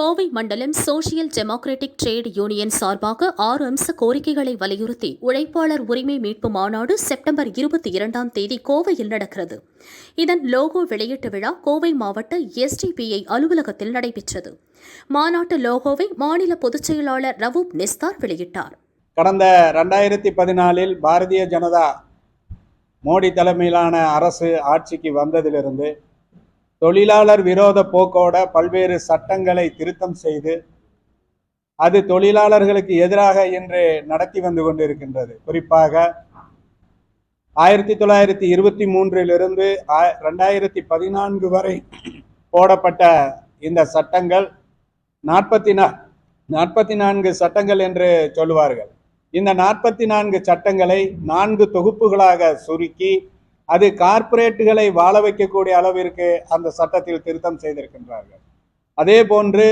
கோவை மண்டலம் social democratic trade union சார்பாக ஆறு அம்ச கோரிக்கைகளை வலியுறுத்தி உழைப்பாளர் உரிமை மீட்பு மாநாடு செப்டம்பர் இருபத்தி இரண்டாம் தேதி கோவையில் நடக்கிறது. இதன் லோகோ வெளியீட்டு விழா கோவை மாவட்ட எஸ்டிபிஐ அலுவலகத்தில் நடைபெற்றது. மாநாட்டு லோகோவை மாநில பொதுச் செயலாளர் ரவூப் நிஸ்தார் வெளியிட்டார். கடந்த ரெண்டாயிரத்தி பதினாலில் பாரதிய ஜனதா மோடி தலைமையிலான அரசு ஆட்சிக்கு வந்ததிலிருந்து தொழிலாளர் விரோத போக்கோட பல்வேறு சட்டங்களை திருத்தம் செய்து அது தொழிலாளர்களுக்கு எதிராக இன்று நடத்தி வந்து கொண்டிருக்கின்றது. குறிப்பாக ஆயிரத்தி தொள்ளாயிரத்தி இருபத்தி மூன்றிலிருந்து ஆ- ரெண்டாயிரத்தி பதினான்கு வரை போடப்பட்ட இந்த சட்டங்கள் நாற்பத்தி நா நாற்பத்தி நான்கு சட்டங்கள் என்று சொல்லுவார்கள். இந்த நாற்பத்தி நான்கு சட்டங்களை நான்கு தொகுப்புகளாக சுருக்கி அது கார்ப்பரேட்டுகளை வாழ வைக்கக்கூடிய அளவிற்கு அந்த சட்டத்தில் திருத்தம் செய்திருக்கின்றார்கள். அதே போன்று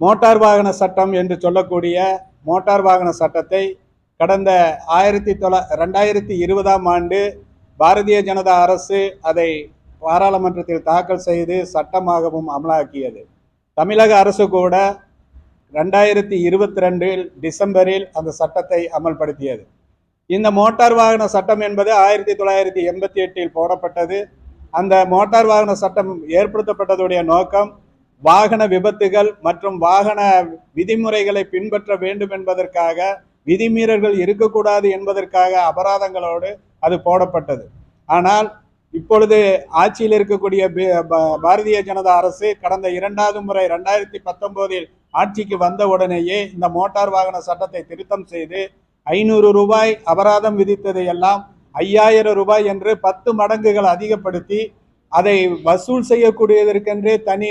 மோட்டார் வாகன சட்டம் என்று சொல்லக்கூடிய மோட்டார் வாகன சட்டத்தை கடந்த ஆயிரத்தி தொள்ளா ரெண்டாயிரத்தி இருபதாம் ஆண்டு பாரதிய ஜனதா அரசு அதை பாராளுமன்றத்தில் தாக்கல் செய்து சட்டமாகவும் அமலாக்கியது. தமிழக அரசு கூட ரெண்டாயிரத்தி இருபத்தி ரெண்டில் டிசம்பரில் அந்த சட்டத்தை அமல்படுத்தியது. இந்த மோட்டார் வாகன சட்டம் என்பது ஆயிரத்தி தொள்ளாயிரத்தி எண்பத்தி எட்டில் போடப்பட்டது. அந்த மோட்டார் வாகன சட்டம் ஏற்படுத்தப்பட்டதுடைய நோக்கம் வாகன விபத்துகள் மற்றும் வாகன விதிமுறைகளை பின்பற்ற வேண்டும் என்பதற்காக விதிமீறல்கள் இருக்கக்கூடாது என்பதற்காக அபராதங்களோடு அது போடப்பட்டது. ஆனால் இப்பொழுது ஆட்சியில் இருக்கக்கூடிய பாரதிய ஜனதா அரசு கடந்த இரண்டாவது முறை ரெண்டாயிரத்தி பத்தொன்பதில் ஆட்சிக்கு வந்த உடனேயே இந்த மோட்டார் வாகன சட்டத்தை திருத்தம் செய்து ஐநூறு ரூபாய் அபராதம் விதித்ததை எல்லாம் ஐயாயிரம் ரூபாய் என்று பத்து மடங்குகள் அதிகப்படுத்தி அதை வசூல் செய்யக்கூடியதற்கென்றே தனி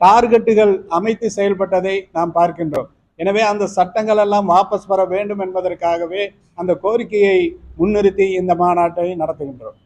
டார்கெட்டுகள் அமைத்து செயல்பட்டதை நாம் பார்க்கின்றோம். எனவே அந்த சட்டங்கள் எல்லாம் வாபஸ் பெற வேண்டும் என்பதற்காகவே அந்த கோரிக்கையை முன்னிறுத்தி இந்த மாநாட்டை நடத்துகின்றோம்.